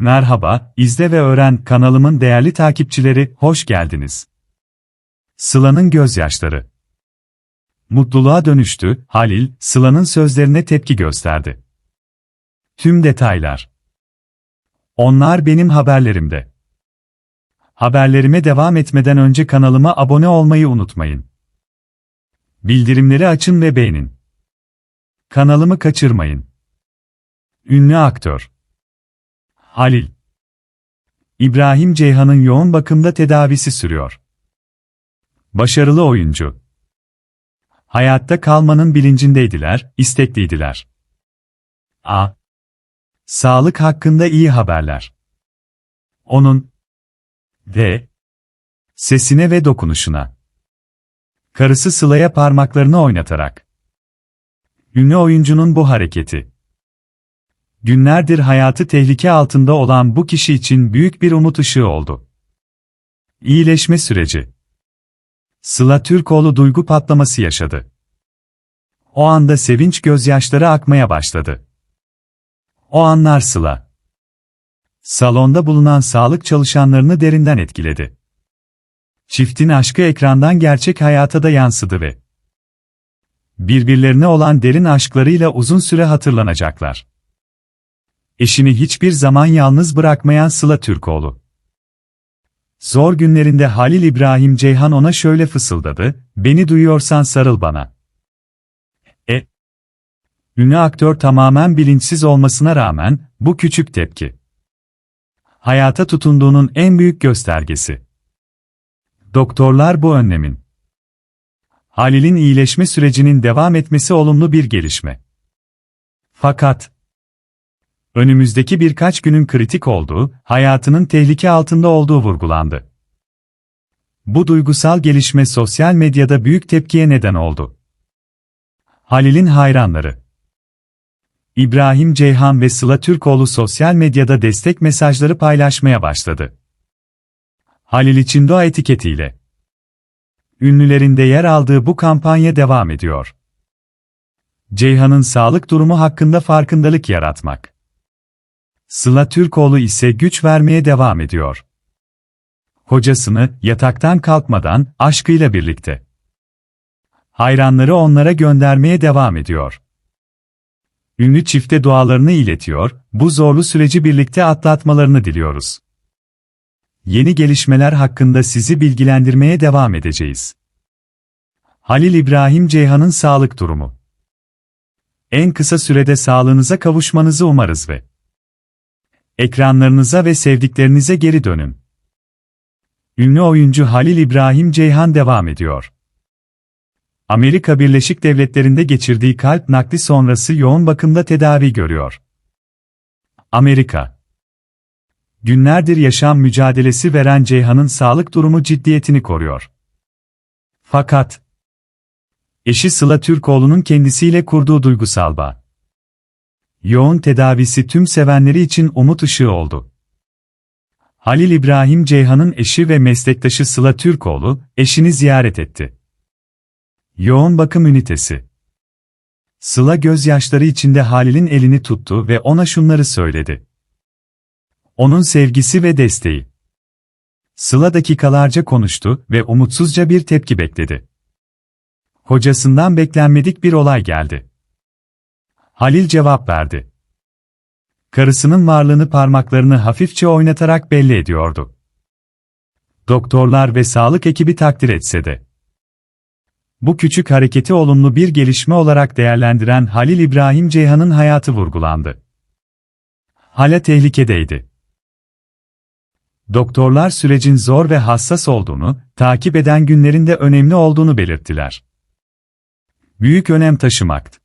Merhaba, izle ve öğren kanalımın değerli takipçileri, hoş geldiniz. Sıla'nın gözyaşları. Mutluluğa dönüştü, Halil, Sıla'nın sözlerine tepki gösterdi. Tüm detaylar. Onlar benim haberlerimde. Haberlerime devam etmeden önce kanalıma abone olmayı unutmayın. Bildirimleri açın ve beğenin. Kanalımı kaçırmayın. Ünlü aktör Halil İbrahim Ceyhan'ın yoğun bakımda tedavisi sürüyor. Başarılı oyuncu. Hayatta kalmanın bilincindeydiler, istekliydiler. A. Sağlık hakkında iyi haberler. Onun D. Sesine ve dokunuşuna. Karısı Sıla'ya parmaklarını oynatarak. Ünlü oyuncunun bu hareketi. Günlerdir hayatı tehlike altında olan bu kişi için büyük bir umut ışığı oldu. İyileşme süreci. Sıla Türkoğlu duygu patlaması yaşadı. O anda sevinç gözyaşları akmaya başladı. O anlar Sıla. Salonda bulunan sağlık çalışanlarını derinden etkiledi. Çiftin aşkı ekrandan gerçek hayata da yansıdı ve birbirlerine olan derin aşklarıyla uzun süre hatırlanacaklar. Eşini hiçbir zaman yalnız bırakmayan Sıla Türkoğlu. Zor günlerinde Halil İbrahim Ceyhan ona şöyle fısıldadı, beni duyuyorsan sarıl bana. E. Ünlü aktör tamamen bilinçsiz olmasına rağmen, bu küçük tepki. Hayata tutunduğunun en büyük göstergesi. Doktorlar bu önlemin. Halil'in iyileşme sürecinin devam etmesi olumlu bir gelişme. Fakat, önümüzdeki birkaç günün kritik olduğu, hayatının tehlike altında olduğu vurgulandı. Bu duygusal gelişme sosyal medyada büyük tepkiye neden oldu. Halil'in hayranları İbrahim Ceyhan ve Sıla Türkoğlu sosyal medyada destek mesajları paylaşmaya başladı. Halil için doğa etiketiyle. Ünlülerin de yer aldığı bu kampanya devam ediyor. Ceyhan'ın sağlık durumu hakkında farkındalık yaratmak. Sıla Türkoğlu ise güç vermeye devam ediyor. Kocasını yataktan kalkmadan aşkıyla birlikte. Hayranları onlara göndermeye devam ediyor. Ünlü çifte dualarını iletiyor, bu zorlu süreci birlikte atlatmalarını diliyoruz. Yeni gelişmeler hakkında sizi bilgilendirmeye devam edeceğiz. Halil İbrahim Ceyhan'ın sağlık durumu. En kısa sürede sağlığınıza kavuşmanızı umarız ve ekranlarınıza ve sevdiklerinize geri dönün. Ünlü oyuncu Halil İbrahim Ceyhan devam ediyor. Amerika Birleşik Devletleri'nde geçirdiği kalp nakli sonrası yoğun bakımda tedavi görüyor. Amerika Günlerdir yaşam mücadelesi veren Ceyhan'ın sağlık durumu ciddiyetini koruyor. Fakat eşi Sıla Türkoğlu'nun kendisiyle kurduğu duygusal bağ. Yoğun tedavisi tüm sevenleri için umut ışığı oldu. Halil İbrahim Ceyhan'ın eşi ve meslektaşı Sıla Türkoğlu, eşini ziyaret etti. Yoğun bakım ünitesi. Sıla gözyaşları içinde Halil'in elini tuttu ve ona şunları söyledi. Onun sevgisi ve desteği. Sıla dakikalarca konuştu ve umutsuzca bir tepki bekledi. Hocasından beklenmedik bir olay geldi. Halil cevap verdi. Karısının varlığını parmaklarını hafifçe oynatarak belli ediyordu. Doktorlar ve sağlık ekibi takdir etse de. Bu küçük hareketi olumlu bir gelişme olarak değerlendiren Halil İbrahim Ceyhan'ın hayatı vurgulandı. Hala tehlikedeydi. Doktorlar sürecin zor ve hassas olduğunu, takip eden günlerinde önemli olduğunu belirttiler. Büyük önem taşımaktı.